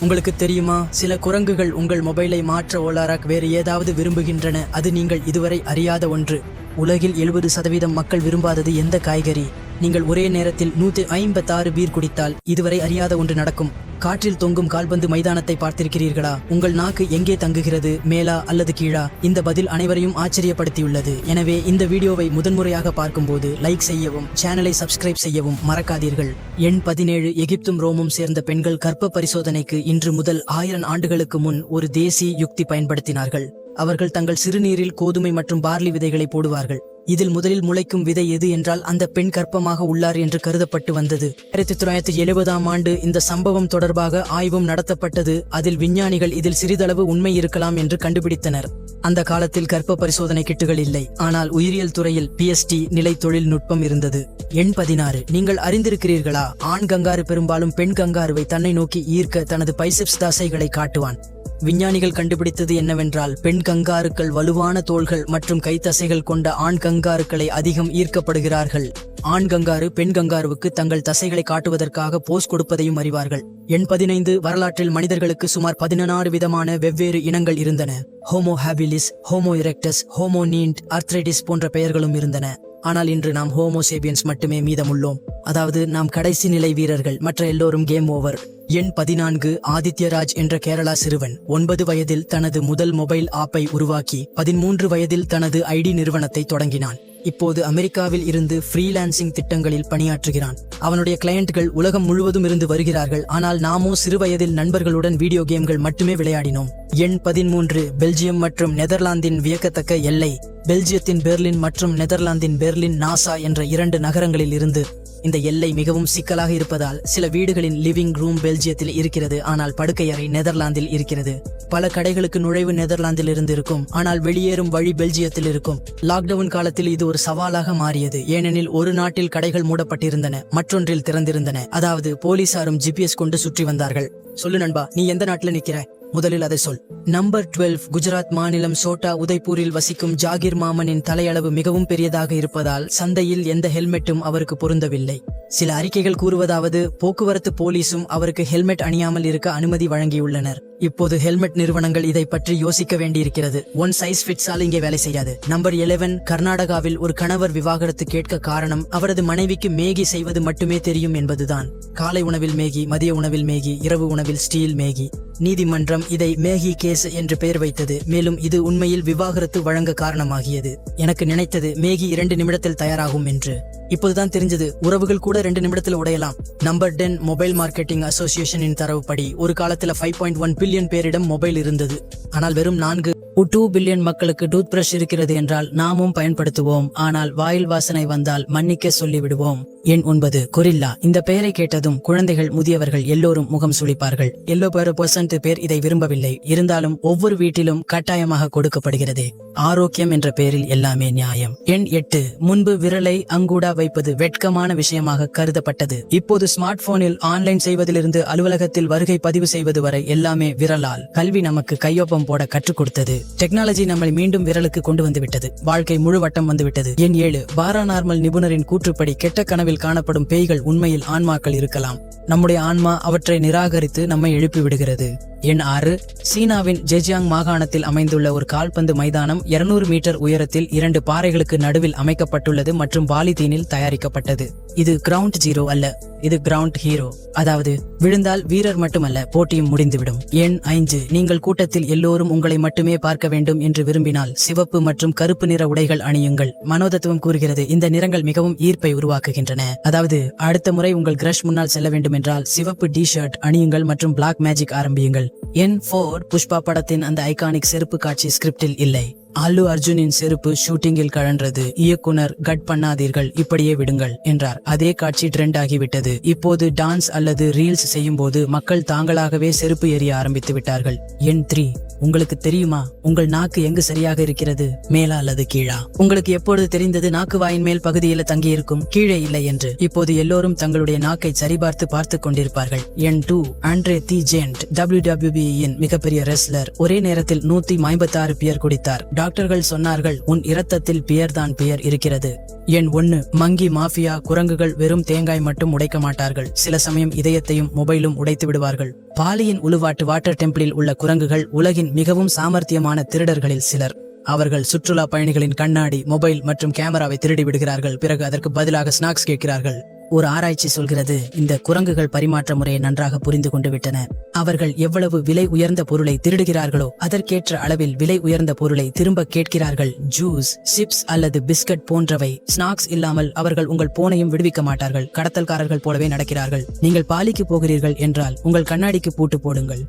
உங்களுக்கு தெரியுமா? சில குரங்குகள் உங்கள் மொபைலை மாற்ற ஓலாராக் வேறு ஏதாவது விரும்புகின்றன. அது நீங்கள் இதுவரை அறியாத ஒன்று. உலகில் எழுபது சதவீதம் மக்கள் விரும்பாதது எந்த காய்கறி? நீங்கள் ஒரே நேரத்தில் நூற்றி ஐம்பத்தாறு பீர் குடித்தால் இதுவரை அறியாத ஒன்று நடக்கும். காற்றில் தொங்கும் கால்பந்து மைதானத்தை பார்த்திருக்கிறீர்களா? உங்கள் நாக்கு எங்கே தங்குகிறது மேலா அல்லது கீழா? இந்த பதில் அனைவரையும் ஆச்சரியப்படுத்தியுள்ளது. எனவே இந்த வீடியோவை முதன்முறையாக பார்க்கும்போது லைக் செய்யவும் சேனலை சப்ஸ்கிரைப் செய்யவும் மறக்காதீர்கள். எண் பதினேழு எகிப்தும் ரோமும் சேர்ந்த பெண்கள் கர்ப்ப பரிசோதனைக்கு இன்று முதல் ஆயிரம் ஆண்டுகளுக்கு முன் ஒரு தேசிய யுக்தி பயன்படுத்தினார்கள். அவர்கள் தங்கள் சிறுநீரில் கோதுமை மற்றும் பார்லி விதைகளை போடுவார்கள். இதில் முதலில் முளைக்கும் விதை எது என்றால் அந்த பெண் கர்ப்பமாக உள்ளார் என்று கருதப்பட்டு வந்தது. ஆயிரத்தி தொள்ளாயிரத்தி எழுபதாம் ஆண்டு இந்த சம்பவம் தொடர்பாக ஆய்வும் நடத்தப்பட்டது. அதில் விஞ்ஞானிகள் இதில் சிறிதளவு உண்மை இருக்கலாம் என்று கண்டுபிடித்தனர். அந்த காலத்தில் கர்ப்ப பரிசோதனை கிட்டுகள் இல்லை. ஆனால் உயிரியல் துறையில் பிஎஸ்டி நிலை தொழில்நுட்பம் இருந்தது. எண் பதினாறு. நீங்கள் அறிந்திருக்கிறீர்களா? ஆண் கங்காரு பெரும்பாலும் பெண் கங்காருவை தன்னை நோக்கி ஈர்க்க தனது பைசெப்ஸ் தசைகளை காட்டுவான். விஞ்ஞானிகள் கண்டுபிடித்தது என்னவென்றால் பெண் கங்காருக்கள் வலுவான தோள்கள் மற்றும் கைத்தசைகள் கொண்ட ஆண் கங்காருக்களை அதிகம் ஈர்க்கப்படுகிறார்கள். ஆண் கங்காரு பெண் கங்காருவுக்கு தங்கள் தசைகளை காட்டுவதற்காக போஸ் கொடுப்பதையும் அறிவார்கள். எண் பதினைந்து வரலாற்றில் மனிதர்களுக்கு சுமார் பதினாறு விதமான வெவ்வேறு இனங்கள் இருந்தன. Homo habilis homo erectus homo neanderthalensis போன்ற பெயர்களும் இருந்தன. ஆனால் இன்று நாம் ஹோமோசேபியன்ஸ் மட்டுமே மீதமுள்ளோம். அதாவது நாம் கடைசி நிலை வீரர்கள் மற்ற எல்லோரும் கேம் ஓவர். எண் பதினான்கு ஆதித்யராஜ் என்ற கேரளா சிறுவன் ஒன்பது வயதில் தனது முதல் மொபைல் ஆப்பை உருவாக்கி பதிமூன்று வயதில் தனது ஐடி நிறுவனத்தை தொடங்கினான். இப்போது அமெரிக்காவில் இருந்து ஃப்ரீலான்சிங் திட்டங்களில் பணியாற்றுகிறான். அவனுடைய கிளையண்ட்கள் உலகம் முழுவதும் இருந்து வருகிறார்கள். ஆனால் நாமோ சிறுவயதில் நண்பர்களுடன் வீடியோ கேம்கள் மட்டுமே விளையாடினோம். எண் பதிமூன்று பெல்ஜியம் மற்றும் நெதர்லாந்தின் வியக்கத்தக்க எல்லை பெல்ஜியத்தின் பெர்லின் மற்றும் நெதர்லாந்தின் பெர்லின் நாசா என்ற இரண்டு நகரங்களில் இருந்து இந்த எல்லை மிகவும் சிக்கலாக இருப்பதால் சில வீடுகளின் லிவிங் ரூம் பெல்ஜியத்தில் இருக்கிறது ஆனால் படுக்கையறை நெதர்லாந்தில் இருக்கிறது. பல கடைகளுக்கு நுழைவு நெதர்லாந்தில் இருந்து இருக்கும் ஆனால் வெளியேறும் வழி பெல்ஜியத்தில் இருக்கும். லாக்டவுன் காலத்தில் இது ஒரு சவாலாக மாறியது ஏனெனில் ஒரு நாட்டில் கடைகள் மூடப்பட்டிருந்தன மற்றொன்றில் திறந்திருந்தன. அதாவது போலீசாரும் ஜிபிஎஸ் கொண்டு சுற்றி வந்தார்கள். சொல்லு நண்பா நீ எந்த நாட்டில் நிற்கிற முதலில் அதை சொல். நம்பர் 12 குஜராத் மாநிலம் சோட்டா உதய்பூரில் வசிக்கும் ஜாகிர் மாமனின் தலையளவு மிகவும் பெரியதாக இருப்பதால் சந்தையில் எந்த ஹெல்மெட்டும் அவருக்கு பொருந்தவில்லை. சில அறிக்கைகள் கூறுவதாவது போக்குவரத்து போலீசும் அவருக்கு ஹெல்மெட் அணியாமல் இருக்க அனுமதி வழங்கியுள்ளனர். இப்போது ஹெல்மெட் நிறுவனங்கள் இதை பற்றி யோசிக்க வேண்டியிருக்கிறது. ஒன் சைஸ் ஃபிட்ஸ் ஆல் இங்கே வேலை செய்யாது. நம்பர் 11 கர்நாடகாவில் ஒரு கணவர் விவாகரத்து கேட்க காரணம் அவரது மனைவிக்கு மேகி செய்வது மட்டுமே தெரியும் என்பதுதான். காலை உணவில் மேகி மதிய உணவில் மேகி இரவு உணவில் ஸ்டீல் மேகி. நீதிமன்றம் இதை மேகி கேஸ் என்று பெயர் வைத்தது. மேலும் இது உண்மையில் விவாகரத்து வழங்க காரணமாகியது. எனக்கு நினைத்தது மேகி இரண்டு நிமிடத்தில் தயாராகும் என்று. இப்போதுதான் தெரிஞ்சது. உறவுகள் கூட ரெண்டு நிமிடத்தில் உடையலாம். நம்பர் டென் மொபைல் மார்க்கெட்டிங் அசோசியேஷனின் தரவுப்படி ஒரு காலத்தில் ஃபைவ் பாயிண்ட் ஒன் பில்லியன் பேரிடம் மொபைல் இருந்தது. ஆனால் வெறும் நான்கு டூ பில்லியன் மக்களுக்கு டூத் பிரஷ் இருக்கிறது என்றால் நாமும் பயன்படுத்துவோம். ஆனால் வாயில் வாசனை வந்தால் மன்னிக்க சொல்லிவிடுவோம். எண் ஒன்பது கொரில்லா. இந்த பெயரை கேட்டதும் குழந்தைகள் முதியவர்கள் எல்லோரும் முகம் சுழிப்பார்கள் எல்லோ பேர் பர்சன்ட் பேர் இதை விரும்பவில்லை. இருந்தாலும் ஒவ்வொரு வீட்டிலும் கட்டாயமாக கொடுக்கப்படுகிறது. ஆரோக்கியம் என்ற பெயரில் எல்லாமே நியாயம். எண் எட்டு முன்பு விரலை அங்கூடா வைப்பது வெட்கமான விஷயமாக கருதப்பட்டது. இப்போது ஸ்மார்ட் போனில் ஆன்லைன் செய்வதிலிருந்து அலுவலகத்தில் வருகை பதிவு செய்வது வரை எல்லாமே விரலால். கல்வி நமக்கு கையொப்பம் போட கற்றுக் கொடுத்தது. டெக்னாலஜி நம்மை மீண்டும் விரலுக்கு கொண்டு வந்துவிட்டது வாழ்க்கை முழு வட்டம் வந்துவிட்டது எண் ஏழு பாராநார்மல் நிபுணரின் கூற்றுப்படி கெட்ட கனவில் காணப்படும் பேய்கள் உண்மையில் ஆன்மாக்கள் இருக்கலாம். நம்முடைய ஆன்மா அவற்றை நிராகரித்து நம்மை எழுப்பி விடுகிறது. எண் ஆறு சீனாவின் ஜெஜியாங் மாகாணத்தில் அமைந்துள்ள ஒரு கால்பந்து மைதானம் 200 மீட்டர் உயரத்தில் இரண்டு பாறைகளுக்கு நடுவில் அமைக்கப்பட்டுள்ளது மற்றும் பாலிதீனில் தயாரிக்கப்பட்டது. இது கிரவுண்ட் ஜீரோ அல்ல இது கிரவுண்ட் ஹீரோ அதாவது விழுந்தால் வீரர் மட்டுமல்ல போட்டியும் முடிந்துவிடும். எண் ஐந்து நீங்கள் கூட்டத்தில் எல்லோரும் உங்களை மட்டுமே பார்க்க வேண்டும் என்று விரும்பினால் சிவப்பு மற்றும் கருப்பு நிற உடைகள் அணியுங்கள். மனோதத்துவம் கூறுகிறது இந்த நிறங்கள் மிகவும் ஈர்ப்பை உருவாக்குகின்றன. அதாவது அடுத்த முறை உங்கள் கிரஷ் முன்னால் செல்ல வேண்டும் என்றால் சிவப்பு டி ஷர்ட் அணியுங்கள் மற்றும் பிளாக் மேஜிக் ஆரம்பியுங்கள். என் ஃபோர் புஷ்பா படத்தின் அந்த ஐகானிக் செருப்பு காட்சி ஸ்கிரிப்டில் இல்லை. அல்லு அர்ஜுனின் செருப்பு ஷூட்டிங்கில் கழன்றது. இயக்குனர் கட் பண்ணாதீர்கள் இப்படியே விடுங்கள் என்றார். அதே காட்சி ட்ரெண்ட் ஆகிவிட்டது. இப்போது டான்ஸ் அல்லது ரீல்ஸ் செய்யும் போது மக்கள் தாங்களாகவே செருப்பு எரிய ஆரம்பித்து விட்டார்கள். எண் த்ரீ உங்களுக்கு தெரியுமா? உங்கள் நாக்கு எங்கு சரியாக இருக்கிறது? மேலா அல்லது கீழா? உங்களுக்கு எப்பொழுது தெரிந்தது நாக்கு வாயின் மேல் பகுதியில தங்கியிருக்கும்? கீழே இல்லை என்று. இப்போது எல்லோரும் தங்களுடைய நாக்கை சரிபார்த்து பார்த்து கொண்டிருப்பார்கள். என் டூ ஆண்ட்ரே தி ஜேண்ட் டபிள்யூ யின் மிகப்பெரிய ரெஸ்லர் ஒரே நேரத்தில் நூத்தி ஐம்பத்தாறு பியர் குடித்தார். டாக்டர் டாக்டர்கள் சொன்னார்கள் உன் இரத்தத்தில் பியர்தான் பியர் இருக்கிறது. என் ஒன்னு மங்கி மாஃபியா குரங்குகள் வெறும் தேங்காய் மட்டும் உடைக்க மாட்டார்கள். சில சமயம் இதயத்தையும் மொபைலும் உடைத்து விடுவார்கள். பாலியின் உழுவாட்டு வாட்டர் டெம்பிளில் உள்ள குரங்குகள் உலகின் மிகவும் சாமர்த்தியமான திருடர்களில் சிலர். அவர்கள் சுற்றுலா பயணிகளின் கண்ணாடி மொபைல் மற்றும் கேமராவை திருடி விடுகிறார்கள். பிறகு அதற்கு பதிலாக ஸ்நாக்ஸ் கேட்கிறார்கள். ஒரு ஆராய்ச்சி சொல்கிறது இந்த குரங்குகள் பரிமாற்ற முறையை நன்றாக புரிந்து கொண்டு விட்டன. அவர்கள் எவ்வளவு விலை உயர்ந்த பொருளை திருடுகிறார்களோ அதற்கேற்ற அளவில் விலை உயர்ந்த பொருளை திரும்ப கேட்கிறார்கள். ஜூஸ் சிப்ஸ் அல்லது பிஸ்கட் போன்றவை. ஸ்நாக்ஸ் இல்லாமல் அவர்கள் உங்கள் போனையும் விடுவிக்க மாட்டார்கள். கடத்தல்காரர்கள் போலவே நடக்கிறார்கள். நீங்கள் பாலிக்கு போகிறீர்கள் என்றால் உங்கள் கண்ணாடிக்கு பூட்டு போடுங்கள்.